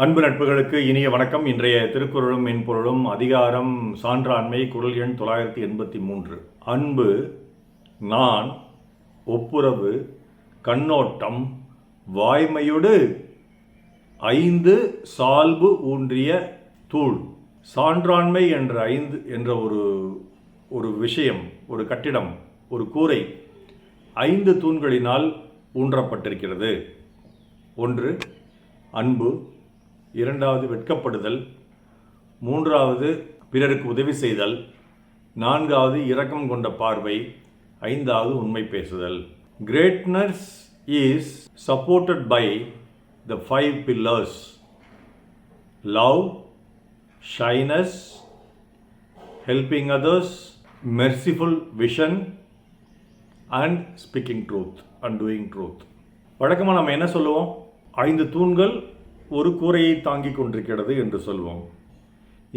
அன்பு நட்புகளுக்கு இனிய வணக்கம். இன்றைய திருக்குறளும் மென்பொருளும் அதிகாரம் சான்றாண்மை குரல் எண் தொள்ளாயிரத்தி எண்பத்தி மூன்று. அன்பு நான் ஒப்புரவு கண்ணோட்டம் வாய்மையொடு ஐந்து சால்பு ஊன்றிய தூள். சான்றாண்மை என்ற ஐந்து என்ற ஒரு ஒரு விஷயம் ஒரு கட்டிடம் ஒரு கூரை ஐந்து தூண்களினால் ஊன்றப்பட்டிருக்கிறது. ஒன்று அன்பு. இரண்டாவது வெட்கப்படுதல் மூன்றாவது பிறருக்கு உதவி செய்தல் நான்காவது இரக்கம் கொண்ட பார்வை ஐந்தாவது உண்மை பேசுதல். Greatness is supported by the five pillars love shyness helping others merciful vision and speaking truth and doing truth வழக்கமாக நம்ம என்ன சொல்லுவோம்? ஐந்து தூண்கள் ஒரு கூரையை தாங்கி கொண்டிருக்கிறது என்று சொல்வோம்.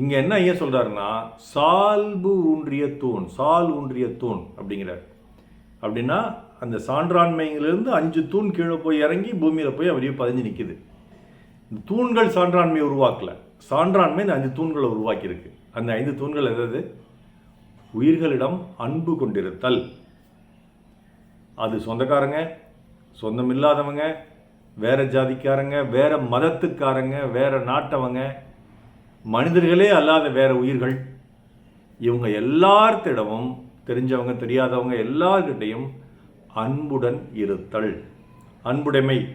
இங்கே என்ன ஐயா சொல்கிறாருன்னா சால்பு ஊன்றிய தூண் சால் ஊன்றிய தூண் அப்படிங்கிறார். அப்படின்னா அந்த சான்றாண்மையிலிருந்து அஞ்சு தூண் கீழே போய் இறங்கி பூமியில் போய் அப்படியே பதிஞ்சு நிற்கிது இந்த தூண்கள் சான்றாண்மையை உருவாக்கல. சான்றாண்மை இந்த அஞ்சு தூண்களை உருவாக்கியிருக்கு. அந்த ஐந்து தூண்கள் எதாவது உயிர்களிடம் அன்பு கொண்டிருத்தல். அது சொந்தக்காரங்க சொந்தம் இல்லாதவங்க வேறு ஜாதிக்காரங்க வேறு மதத்துக்காரங்க வேறு நாட்டவங்க மனிதர்களே அல்லாத வேறு உயிர்கள். இவங்க எல்லார்த்திடமும் தெரிஞ்சவங்க தெரியாதவங்க எல்லார்கிட்டையும் அன்புடன் இருத்தல். அன்புடைமை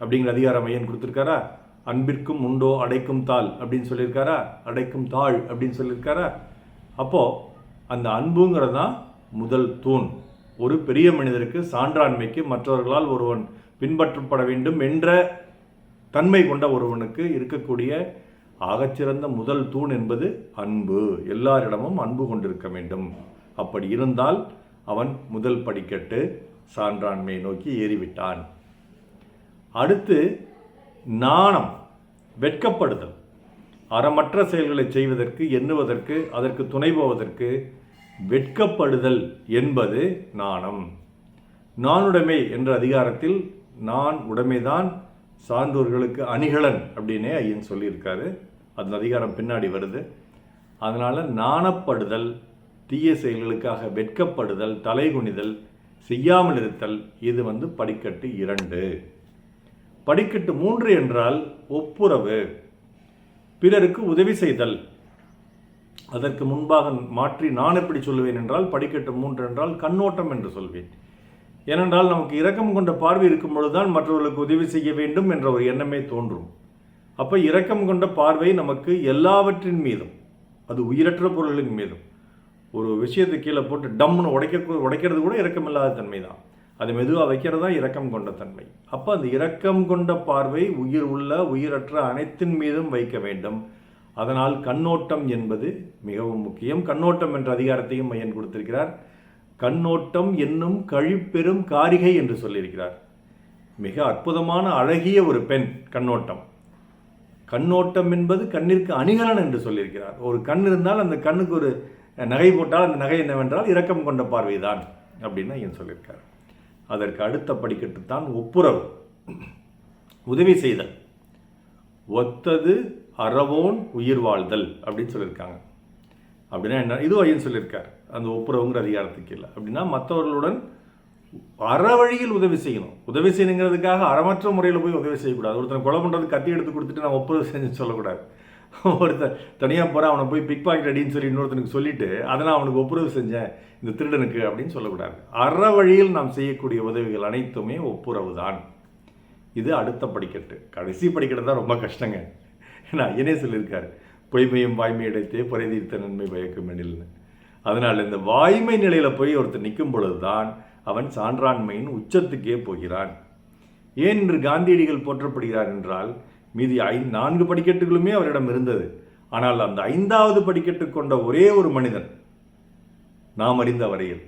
அப்படிங்கிற அதிகாரம் ஐயன் கொடுத்துருக்காரா? அன்பிற்கும் உண்டோ அடைக்கும் தாள் அப்படின்னு சொல்லியிருக்காரா? அடைக்கும் தாள் அப்படின்னு சொல்லியிருக்காரா? அப்போது அந்த அன்புங்கிறது தான் முதல் தூண். ஒரு பெரிய மனிதருக்கு சான்றாண்மைக்கு மற்றவர்களால் ஒருவன் பின்பற்றப்பட வேண்டும் என்ற தன்மை கொண்ட ஒருவனுக்கு இருக்கக்கூடிய ஆகச்சிறந்த முதல் தூண் என்பது அன்பு. எல்லாரிடமும் அன்பு கொண்டிருக்க வேண்டும். அப்படி இருந்தால் அவன் முதல் படிக்கட்டு சான்றாண்மையை நோக்கி ஏறிவிட்டான். அடுத்து நாணம் வெட்கப்படுதல். அறமற்ற செயல்களை செய்வதற்கு எண்ணுவதற்கு அதற்கு துணை போவதற்கு வெட்கப்படுதல் என்பது நாணம். நானுடைமை என்ற அதிகாரத்தில் நான் உடைமைதான் சான்றோர்களுக்கு அணிகலன் அப்படின்னே ஐயன் சொல்லியிருக்காரு. அந்த அதிகாரம் பின்னாடி வருது. அதனால் நாணப்படுதல் தீய செயல்களுக்காக வெட்கப்படுதல் தலைகுனிதல் செய்யாமல் இருத்தல் இது வந்து படிக்கட்டு இரண்டு. படிக்கட்டு மூன்று என்றால் ஒப்புரவு பிறருக்கு உதவி செய்தல். அதற்கு முன்பாக மாற்றி நான் எப்படி சொல்லுவேன் என்றால் படிக்கட்டு மூன்று என்றால் கண்ணோட்டம் என்று சொல்வேன். ஏனென்றால் நமக்கு இரக்கம் கொண்ட பார்வை இருக்கும் பொழுதுதான் மற்றவர்களுக்கு உதவி செய்ய வேண்டும் என்ற ஒரு எண்ணமே தோன்றும். அப்போ இரக்கம் கொண்ட பார்வை நமக்கு எல்லாவற்றின் மீதும் அது உயிரற்ற பொருள்களின் மீதும். ஒரு விஷயத்தை கீழே போட்டு டம்னு உடைக்க உடைக்கிறது கூட இரக்கமில்லாத தன்மை தான் அது மெதுவாக வைக்கிறது தான் இரக்கம் கொண்ட தன்மை. அப்போ அந்த இரக்கம் கொண்ட பார்வை உயிர் உள்ள உயிரற்ற அனைத்தின் மீதும் வைக்க வேண்டும். அதனால் கண்ணோட்டம் என்பது மிகவும் முக்கியம். கண்ணோட்டம் என்ற அதிகாரத்தையும் மையன் கொடுத்திருக்கிறார். கண்ணோட்டம் என்னும் கழிப்பெரும் காரிகை என்று சொல்லியிருக்கிறார். மிக அற்புதமான அழகிய ஒரு பெண் கண்ணோட்டம். கண்ணோட்டம் என்பது கண்ணிற்கு அணிகலன் என்று சொல்லியிருக்கிறார். ஒரு கண் இருந்தால் அந்த கண்ணுக்கு ஒரு நகை போட்டால் அந்த நகை என்னவென்றால் இரக்கம் கொண்ட பார்வைதான் அப்படின்னு ஐயன் சொல்லியிருக்கார். அதற்கு அடுத்த படிக்கட்டு தான் ஒப்புரவு. உதவி செய்தல். ஒத்தது அறவோன் உயிர் வாழ்தல் அப்படின்னு சொல்லியிருக்காங்க. அப்படின்னா என்ன? இதுவும் ஐயன் சொல்லியிருக்கார். அந்த ஒப்புரவுங்கிற அதிகாரத்துக்கு இல்லை அப்படின்னா மற்றவர்களுடன் அற வழியில் உதவி செய்யணும். உதவி செய்யணுங்கிறதுக்காக அறமற்ற முறையில் போய் உதவி செய்யக்கூடாது. ஒருத்தன் கொலை பண்ணுறது கத்தி எடுத்து கொடுத்துட்டு நான் ஒப்புரவு செஞ்சு சொல்லக்கூடாது. ஒருத்தன் தனியாக போகிறேன் அவனை போய் பிக் பாக்கெட் அடின்னு சொல்லி இன்னொருத்தனுக்கு சொல்லிட்டு அதை நான் அவனுக்கு ஒப்புரவு செஞ்சேன் இந்த திருடனுக்கு அப்படின்னு சொல்லக்கூடாது. அற வழியில் நாம் செய்யக்கூடிய உதவிகள் அனைத்துமே ஒப்புரவு தான். இது அடுத்த படிக்கட்டு. கடைசி படிக்கட்டு தான் ரொம்ப கஷ்டங்க. ஏன்னா ஐயனே சொல்லியிருக்காரு. பொய்மையும் வாய்மை இடைத்தே புரைதீர்த்த நன்மை பயக்கும் எனில்னு அதனால் இந்த வாய்மை நிலையில் போய் ஒருத்தர் நிற்கும் பொழுது தான் அவன் சான்றாண்மையின் உச்சத்துக்கே போகிறான். ஏன் இன்று காந்தியடிகள் போற்றப்படுகிறார் என்றால் மீதி ஐ நான்கு படிக்கட்டுகளுமே அவரிடம் இருந்தது. ஆனால் அந்த ஐந்தாவது படிக்கட்டு கொண்ட ஒரே ஒரு மனிதன் நாம் அறிந்த வரையில்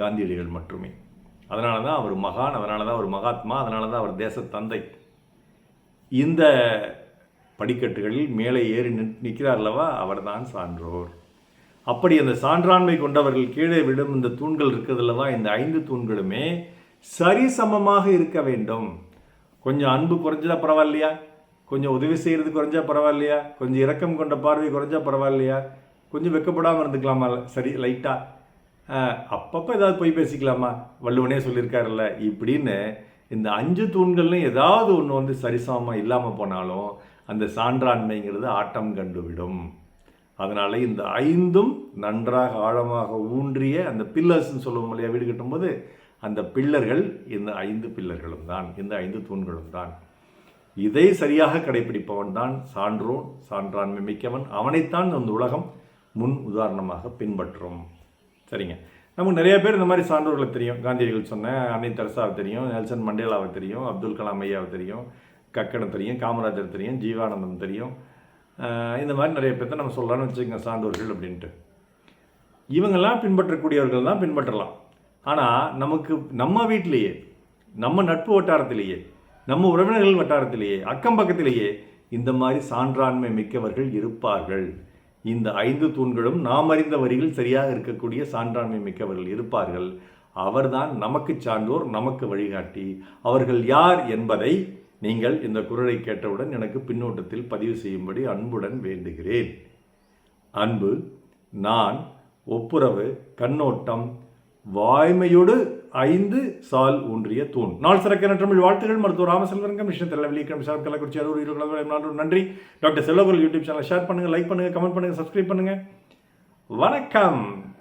காந்தியடிகள் மட்டுமே. அதனால தான் அவர் மகான் அதனால தான் அவர் மகாத்மா அதனால தான் அவர் தேச தந்தை. இந்த படிக்கட்டுகளில் மேலே ஏறி நிற்கிறார் அல்லவா அவர்தான் சான்றோர். அப்படி அந்த சான்றாண்மை கொண்டவர்கள் கீழே விடும் இந்த தூண்கள் இருக்கிறதுல்லவா? இந்த ஐந்து தூண்களுமே சரிசமமாக இருக்க வேண்டும். கொஞ்சம் அன்பு குறைஞ்சதா பரவாயில்லையா? கொஞ்சம் உதவி செய்கிறது குறைஞ்சா பரவாயில்லையா? கொஞ்சம் இரக்கம் கொண்ட பார்வை குறைஞ்சா பரவாயில்லையா? கொஞ்சம் வெக்கப்படாமல் இருந்துக்கலாமா? சரி லைட்டாக அப்பப்போ ஏதாவது போய் பேசிக்கலாமா? வள்ளுவனே சொல்லியிருக்காருல்ல இப்படின்னு இந்த அஞ்சு தூண்கள்லையும் ஏதாவது ஒன்று வந்து சரிசமமாக இல்லாமல் போனாலும் அந்த சான்றாண்மைங்கிறது ஆட்டம் கண்டுவிடும். அதனால் இந்த ஐந்தும் நன்றாக ஆழமாக ஊன்றிய அந்த பில்லர்ஸ்ன்னு சொல்லுவோம் இல்லையா வீடு கட்டும்போது அந்த பில்லர்கள் இந்த ஐந்து பில்லர்களும் தான் இந்த ஐந்து தூண்களும் தான். இதை சரியாக கடைபிடிப்பவன் தான் சான்றோன் சான்றாண்மை மிக்கவன். அவனைத்தான் இந்த உலகம் முன் உதாரணமாக பின்பற்றும். சரிங்க. நமக்கு நிறைய பேர் இந்த மாதிரி சான்றோர்களை தெரியும். காந்தியடிகள் சொன்ன அன்னை தெரசாவை தெரியும் நெல்சன் மண்டேலாவை தெரியும் அப்துல் கலாம் ஐயாவை தெரியும். கக்கனை தெரியும் காமராஜர் தெரியும் ஜீவானந்தம் தெரியும் இந்த மாதிரி நிறைய பேர்த்த நம்ம சொல்லலாம்னு வச்சுக்கோங்க சான்றோர்கள் அப்படின்ட்டு. இவங்கெல்லாம் பின்பற்றக்கூடியவர்கள் தான் பின்பற்றலாம். ஆனால் நமக்கு நம்ம வீட்டிலேயே நம்ம நட்பு வட்டாரத்திலேயே நம்ம உறவினர்கள் வட்டாரத்திலேயே அக்கம் பக்கத்திலேயே இந்த மாதிரி சான்றாண்மை மிக்கவர்கள் இருப்பார்கள். இந்த ஐந்து தூண்களும் நாம் அறிந்த வரிகள் சரியாக இருக்கக்கூடிய சான்றாண்மை மிக்கவர்கள் இருப்பார்கள். அவர்தான் நமக்கு சான்றோர் நமக்கு வழிகாட்டி. அவர்கள் யார் என்பதை நீங்கள் இந்த குரலை கேட்டவுடன் எனக்கு பின்னோட்டத்தில் பதிவு செய்யும்படி அன்புடன் வேண்டுகிறேன். அன்பு நான் ஒப்புரவு கண்ணோட்டம் வாய்மையோடு ஐந்து சால் ஊன்றிய தூண். நாள் சிறக்க தமிழ் வாழ்த்துகள். மருத்துவர் ராமசெல்வரங்கம் மிஷன் தலைவலி சார் கள்ளக்குறிச்சி அரூர் ஈரோடு நன்றி. Doctor Selvakul YouTube channel share பண்ணுங்கள் லைக் பண்ணுங்கள் கமெண்ட் பண்ணுங்கள் சப்ஸ்கிரைப் பண்ணுங்கள் வணக்கம்.